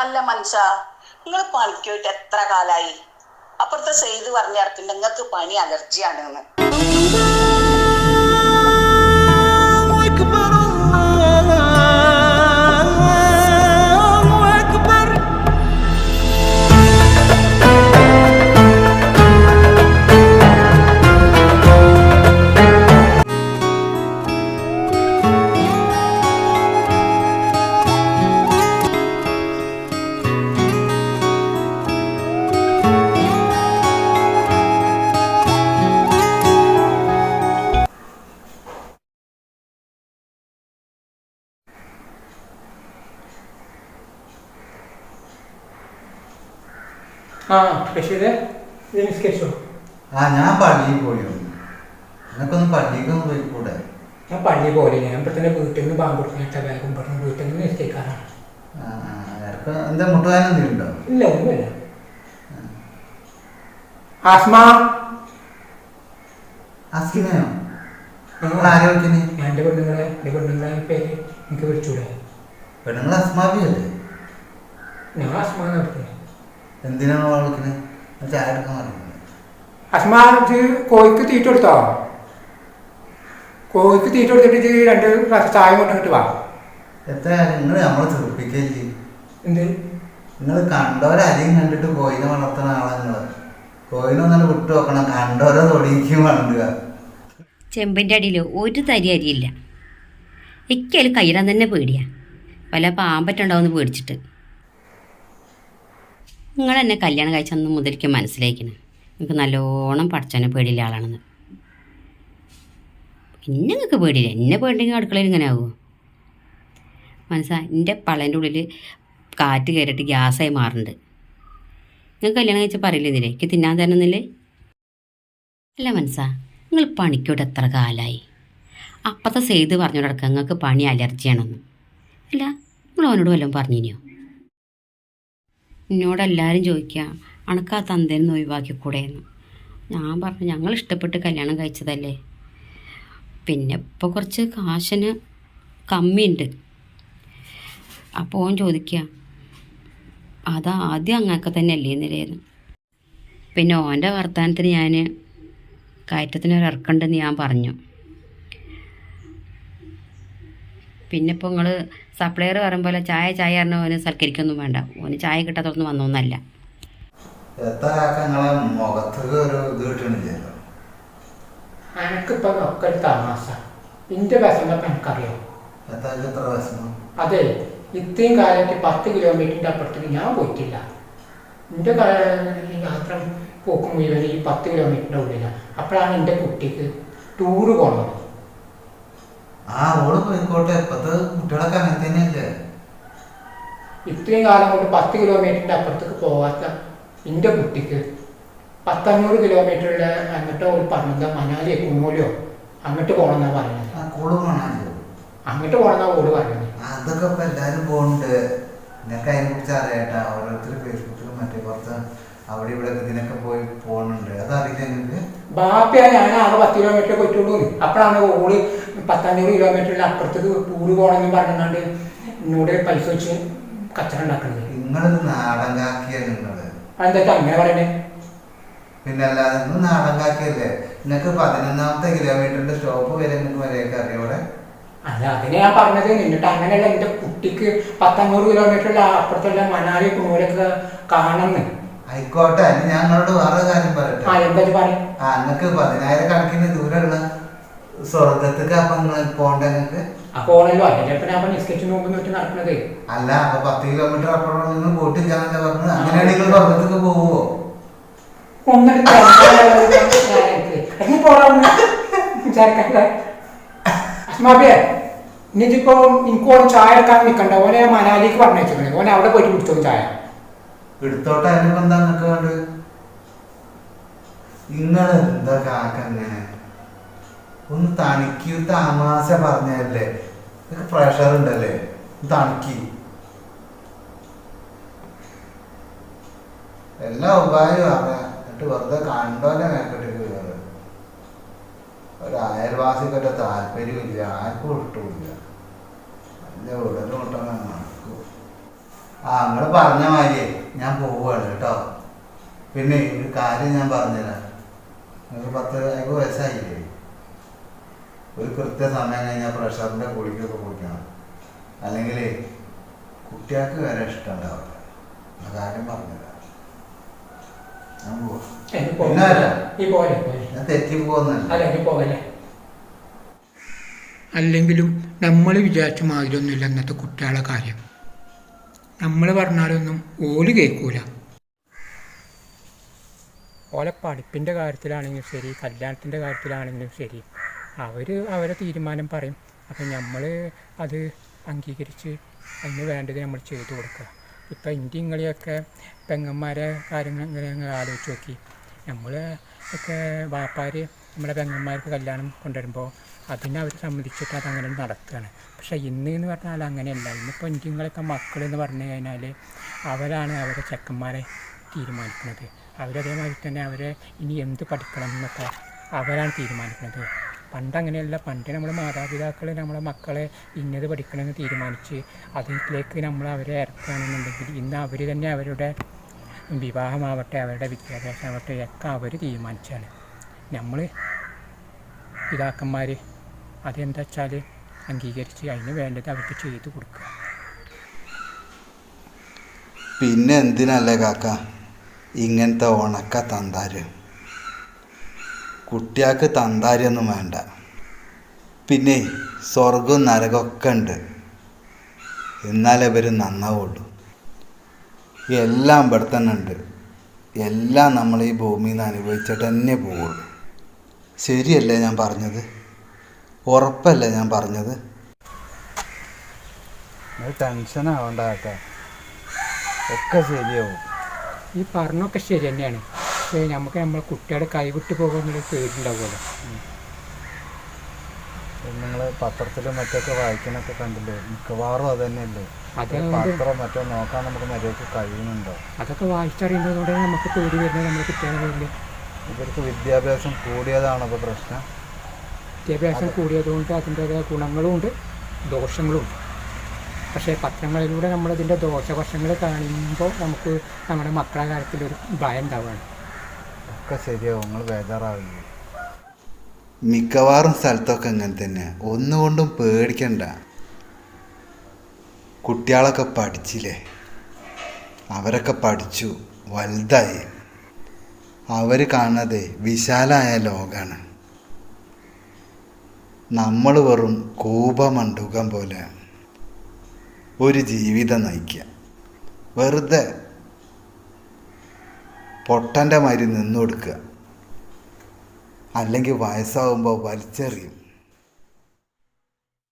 അല്ല മനുഷ്യ നിങ്ങൾ പണിക്ക് പോയിട്ട് എത്ര കാലായി? അപ്പുറത്തെ സെയ്ത് പറഞ്ഞിറക്കിണ്ട് നിങ്ങൾക്ക് പണി അലർജിയാണെന്ന്. ആ ബഷീറെ ഇത് നിസ്കരിച്ചോ ആ ഞാൻ പള്ളിയിൽ പോയി വന്നു നിനക്കൊന്ന് പള്ളിക്കൊന്ന് പോയിക്കൂടെ? ഞാൻ പള്ളി പോലെ ഞാൻ ഇപ്പം തന്നെ വീട്ടിൽ നിന്ന് ബാങ്ക് കൊടുക്കാൻ ബാഗും പറഞ്ഞു വീട്ടിൽ നിന്ന് നിനക്ക് എന്താ മുട്ടുകാരൻ എന്തെങ്കിലും ഉണ്ടോ? ഇല്ല ഒന്നുമില്ല. ആസ്മ? അസ്കിനെയോ നിങ്ങൾ ആരെ വിളിക്കുന്നേ? എന്റെ പെണ്ണുങ്ങളെ എന്റെ പെണ്ണുങ്ങളെ പേര് എനിക്ക് വിളിച്ചൂടെ? പെണ്ണുങ്ങൾ അസ്മാബിയല്ലേ ഞാൻ ആസ്മ എന്ന് വിളിക്കുന്നത് എന്തിനാണ് ഞാൻ ചായ എടുക്കാൻ പറയുന്നത് അസ്മാനത്ത് കോഴിക്ക് തീറ്റ കൊടുത്തോ? കോഴിക്ക് തീറ്റ കൊടുത്തിട്ട് രണ്ട് ഗ്ലാസ് ചായ കൊണ്ടിട്ട് വാ. എത്ര നിങ്ങൾ നമ്മളെ ചെറുപ്പിക്കല്ലേ. എന്ത്? നിങ്ങൾ കണ്ടവരധികം കണ്ടിട്ട് കോയിനെ വളർത്തുന്ന ആളാണ് നിങ്ങൾ കോയിനൊന്നും വിട്ടു നോക്കണം. കണ്ടവരെ തൊടിയിക്കും വളണ്ടുക ചെമ്പിന്റെ അടിയിൽ ഒരു തരി അരിയില്ല. ഇക്കയിൽ കയ്യിടാൻ തന്നെ പേടിയാ. വല്ല പാമ്പറ്റുണ്ടാവുമെന്ന് പേടിച്ചിട്ട്. നിങ്ങൾ എന്നെ കല്യാണം കഴിച്ചെന്ന് മുതലിക്ക് മനസ്സിലാക്കണം നിങ്ങൾക്ക് നല്ലോണം പടച്ചനെ പേടിയില്ല ആളാണെന്ന്. പിന്നെ നിങ്ങൾക്ക് പേടിയില്ല. എന്നെ പേടിയെങ്കിൽ അടുക്കളയിൽ ഇങ്ങനെ ആവുമോ മനസ്സാ എന്റെ പളേന്റെ ഉള്ളിൽ കാറ്റ് കയറിയിട്ട് ഗ്യാസായി മാറുന്നുണ്ട് നിങ്ങൾ കല്യാണം കഴിച്ചാൽ പറയില്ലേ ഇതിലേ? എനിക്ക് തിന്നാൻ തരുന്നില്ലേ അല്ല മനസ്സാ നിങ്ങൾ പണിക്കോട്ട് എത്ര കാലമായി അപ്പത്തെ സെയ്ത് പറഞ്ഞു നിങ്ങൾക്ക് പണി അലർജിയാണെന്ന്. അല്ല നിങ്ങൾ അവനോട് വല്ലതും പറഞ്ഞിനിയോ എന്നോട് എല്ലാവരും ചോദിക്കുക ആ തന്തേന്ന് ഒഴിവാക്കിക്കൂടെ എന്ന് ഞാൻ പറഞ്ഞു ഞങ്ങൾ ഇഷ്ടപ്പെട്ട് കല്യാണം കഴിച്ചതല്ലേ? പിന്നെ ഇപ്പോൾ കുറച്ച് കാശിന് കമ്മിയുണ്ട്. അപ്പോൾ ഓൻ ചോദിക്കുക അതാ ആദ്യം അങ്ങൊക്കെ തന്നെ അല്ലേ നിലയെന്ന്? പിന്നെ ഓന്റെ വർത്തമാനത്തിന് ഞാൻ കയറ്റത്തിന് ഒരു ഇറക്കുണ്ടെന്ന് ഞാൻ പറഞ്ഞു. പിന്നെ ഇപ്പോൾ നിങ്ങൾ സപ്ലയർ പറയുമ്പോൾ ചായ ചായ പറഞ്ഞ ഓന് സൽക്കരിക്കൊന്നും വേണ്ട. ഓന് ചായ കിട്ടാത്തൊന്നും വന്നൊന്നല്ല. എനിക്കിപ്പോൾ ഒക്കെ തമാശ. വിഷമൊക്കെ എനിക്കറിയാം? വിഷമം? അതെ ഇത്രയും കാലത്ത് പത്ത് കിലോമീറ്ററിന്റെ അപ്പുറത്തേക്ക് ഞാൻ പോയിട്ടില്ല. എന്റെ യാത്ര പോക്കും മുഴുവൻ ഈ പത്ത് കിലോമീറ്ററിന്റെ ഉള്ളിലാണ് അപ്പോഴാണ് എന്റെ കുട്ടിക്ക് ടൂറ് പോകണത് ആ ഓൾ പോയിക്കോട്ടെ. ഇപ്പത്തെ കുട്ടികളൊക്കെ അങ്ങനെ തന്നെയല്ലേ? ഇത്രയും കാലം കൊണ്ട് പത്ത് കിലോമീറ്ററിന്റെ അപ്പുറത്തേക്ക് പോവാത്ത എന്റെ കുട്ടിക്ക് പത്തഞ്ഞൂറ് കിലോമീറ്ററിലെ അങ്ങോട്ട് ഒരു പറഞ്ഞത് മനാലി കുമൂലോ അങ്ങോട്ട് പോകണം പറയുന്നത്. ആ അങ്ങോട്ട് പോകണം ഓട് പറയുന്നത് അതൊക്കെ ഇപ്പൊ എല്ലാരും പോകുന്നുണ്ട് നിനക്ക് അതിനെ കുറിച്ച് അറിയാട്ടാ. ഓരോരുത്തർ ഫേസ്ബുക്കിലും മറ്റേ പുറത്ത് അവിടെ ഇവിടെ ഇതിനൊക്കെ പോയി പോകുന്നുണ്ട് അതറിയില്ല നിനക്ക്? ബാപ്പിയാ ഞാൻ ആകെ പത്ത് കിലോമീറ്റർ പോയിട്ടുള്ളൂ. അപ്പോഴാണ് ഓൾ പത്തഞ്ഞൂറ് കിലോമീറ്ററിൽ അപ്പുറത്തേക്ക് ടൂറ് പോകണമെന്ന് പറഞ്ഞാണ്ട് എന്നോട് പൈസ വെച്ച് കച്ചറ ഉണ്ടാക്കുന്നത് നിങ്ങൾ. അതെന്താ അങ്ങനെ പറയണേ? പിന്നെ അല്ലാതെ നിങ്ങൾ നാടൻ നിനക്ക് പതിനൊന്നാമത്തെ കിലോമീറ്ററിന്റെ സ്റ്റോപ്പ് വരെ നിങ്ങൾക്ക് വരെയൊക്കെ അറിയോടെ? അല്ല അതിനെ ഞാൻ പറഞ്ഞത് എന്നിട്ട് അങ്ങനെയല്ല എന്റെ കുട്ടിക്ക് പത്തഞ്ഞൂറ് കിലോമീറ്ററിൽ അപ്പുറത്തുള്ള മണാലി കുണൂരൊക്കെ കാണണമെന്ന് ആയിക്കോട്ടെ ഞാൻ നിങ്ങളോട് വേറെ കാര്യം പറയട്ടെ. ആ എന്താ പറയും? ആ നിനക്ക് പതിനായിരം കണക്കിന് ദൂരമുള്ള സ്വർഗത്തേക്ക് അപ്പൊ പോണ്ട അപ്പൊ ഓണല്ലോ അല്ലെങ്കിൽ ഞാൻ നിസ്കരിച്ചു മുമ്പ് നോക്കി നടക്കുന്നത് അല്ല അപ്പൊ പത്ത് കിലോമീറ്റർ അപ്പുറം നിങ്ങൾ പോയിട്ടില്ലാന്നല്ലേ പറഞ്ഞത്? അങ്ങനെയാണെങ്കിൽ സ്വർഗത്തേക്ക് പോവോ ഇനിയിപ്പോ എനിക്ക് ഓരോ ചായ എടുക്കാൻ നിക്കണ്ട. ഓനെ മനാലിക്ക് പറഞ്ഞേ ഓനെ അവിടെ പോയിട്ട് കുടിച്ചോ ചായ. എടുത്തോട്ടെ അതിനിപ്പോ എന്താ നിനക്ക് വേണ്ട നിങ്ങൾ എന്താ കാക്കങ്ങനെ ഒന്ന് തണിക്ക് ഒരു തമാശ പറഞ്ഞല്ലേ പ്രഷർ ഉണ്ടല്ലേ? തണിക്ക്. എല്ലാ ഉപായവും അറിയാം. എന്നിട്ട് വെറുതെ കണ്ടോനെ മേക്കട്ടിക്ക് കയറുക ഒരു അയൽവാസിക്കൊക്കെ താല്പര്യമില്ല. ആർക്കും ഇഷ്ടമില്ല നല്ല ഉടനെ കൊണ്ടാണ് നടക്കും. ആ നിങ്ങൾ പറഞ്ഞ മാതിരി ഞാൻ പോവുകയാണ് കേട്ടോ. പിന്നെ ഒരു കാര്യം ഞാൻ പറഞ്ഞുതരാം. നിങ്ങൾക്ക് പത്ത് വയസ്സായില്ലേ? ഒരു കൃത്യസമയം കഴിഞ്ഞാൽ പ്രഷറിന്റെ ഗുളികയൊക്കെ കുടിക്കണം. അല്ലെങ്കിൽ കുട്ടികൾക്ക് വരെ ഇഷ്ടമുണ്ടാവില്ല. ആ കാര്യം പോകല്ലേ അല്ലെങ്കിലും നമ്മൾ വിചാരിച്ച മാതിരിയൊന്നുമില്ല ഇന്നത്തെ കുട്ടികളെ കാര്യം. നമ്മൾ പറഞ്ഞാലൊന്നും ഓൽ കേൾക്കൂല. ഓലെ പഠിപ്പിന്റെ കാര്യത്തിലാണെങ്കിലും ശരി കല്യാണത്തിന്റെ കാര്യത്തിലാണെങ്കിലും ശരി. അവർ അവരെ തീരുമാനം പറയും. അപ്പം നമ്മൾ അത് അംഗീകരിച്ച് അതിന് വേണ്ടത് നമ്മൾ ചെയ്തു കൊടുക്കുക. ഇപ്പം ഇന്ത്യ ഇങ്ങളെയൊക്കെ പെങ്ങന്മാരെ കാര്യങ്ങൾ ഇങ്ങനെ ആലോചിച്ച് നോക്കി. നമ്മൾ ഒക്കെ വാപ്പാർ നമ്മുടെ പെങ്ങന്മാർക്ക് കല്യാണം കൊണ്ടുവരുമ്പോൾ അതിനെ അവർ സമ്മതിച്ചിട്ട് അങ്ങനെ നടക്കുകയാണ് പക്ഷേ ഇന്ന് എന്ന് പറഞ്ഞാൽ അങ്ങനെയല്ല. ഇന്നിപ്പോൾ ഇന്ത്യങ്ങളൊക്കെ മക്കൾ എന്ന് പറഞ്ഞു കഴിഞ്ഞാൽ അവരാണ് അവരെ ചെക്കന്മാരെ തീരുമാനിക്കുന്നത്. അവരതേമാതിരി തന്നെ അവരെ ഇനി എന്ത് പഠിക്കണം എന്നൊക്കെ അവരാണ് തീരുമാനിക്കുന്നത്. പണ്ട് അങ്ങനെയല്ല പണ്ട് നമ്മൾ മാതാപിതാക്കൾ നമ്മളെ മക്കളെ ഇന്നത് പഠിക്കണമെന്ന് തീരുമാനിച്ച് അതിലേക്ക് നമ്മൾ അവരെ ഇറക്കുകയാണെന്നുണ്ടെങ്കിൽ ഇന്ന് അവർ തന്നെ അവരുടെ വിവാഹമാവട്ടെ അവരുടെ വിദ്യാഭ്യാസമാവട്ടെ ഒക്കെ അവർ തീരുമാനിച്ചാണ്. നമ്മൾ പിതാക്കന്മാർ അതെന്താ വെച്ചാൽ അംഗീകരിച്ച് അതിന് വേണ്ടത് അവർക്ക് ചെയ്തു കൊടുക്കുക. പിന്നെ എന്തിനല്ലേ കാക്ക? ഇങ്ങനത്തെ ഉണക്ക തന്താര്. കുട്ടിയാൾക്ക് തന്താരിയൊന്നും വേണ്ട. പിന്നെ സ്വർഗവും നരകമൊക്കെ ഉണ്ട്. എന്നാലേ ഇവർ നന്നാവുള്ളൂ. എല്ലാം ഇവിടെ തന്നെ ഉണ്ട്. എല്ലാം നമ്മൾ ഈ ഭൂമിയിൽ നിന്ന് അനുഭവിച്ചിട്ട് തന്നെ പോവുള്ളൂ. ശരിയല്ലേ ഞാൻ പറഞ്ഞത്? ഉറപ്പല്ലേ ഞാൻ പറഞ്ഞത്? ടെൻഷൻ ആവണ്ട ഒക്കെ ശരിയാവും. ഈ പറഞ്ഞൊക്കെ ശരി തന്നെയാണ്. പക്ഷേ നമുക്ക് നമ്മളെ കുട്ടിയുടെ കൈവിട്ട് പോകുന്നൊരു പേടിയുണ്ടാവുമല്ലോ. നിങ്ങൾ പത്രത്തിലും മറ്റൊക്കെ വായിക്കാനൊക്കെ കണ്ടില്ലേ? മിക്കവാറും അത് തന്നെയല്ലേ? പത്രം മറ്റോ നോക്കാൻ നമുക്ക് മര്യാദയ്ക്ക് കഴിയുന്നുണ്ടോ? അതൊക്കെ വായിച്ചറിയുന്നതോടെ നമുക്ക് പേടി വരുന്നത് നമ്മുടെ കുട്ടികളെ ഇവർക്ക് വിദ്യാഭ്യാസം കൂടിയതാണോ അപ്പോൾ പ്രശ്നം? വിദ്യാഭ്യാസം കൂടിയതുകൊണ്ട് അതിന്റേതായ ഗുണങ്ങളും ഉണ്ട് ദോഷങ്ങളും ഉണ്ട്. പക്ഷേ പത്രങ്ങളിലൂടെ നമ്മളതിന്റെ ദോഷവശങ്ങൾ കാണുമ്പോൾ നമുക്ക് നമ്മുടെ മക്കളുടെ കാര്യത്തിലൊരു ഭയം ഉണ്ടാവുകയാണ്. ഒക്കെ ശരിയാവും. നിങ്ങൾ ബേജാറാവില്ല? മിക്കവാറും സ്ഥലത്തൊക്കെ അങ്ങനെ തന്നെ. ഒന്നുകൊണ്ടും പേടിക്കണ്ട. കുട്ടികളൊക്കെ പഠിച്ചില്ലേ? അവരൊക്കെ പഠിച്ചു. വലുതായി. അവർ കാണുന്നത് വിശാലമായ ലോകമാണ് നമ്മൾ വെറും കൂപമണ്ടുകം പോലെ ഒരു ജീവിതം നയിക്കുക. വെറുതെ പൊട്ടന്റെ മാതിരി നിന്നു കൊടുക്കുക. അല്ലെങ്കിൽ വയസ്സാവുമ്പോൾ വലിച്ചെറിയും.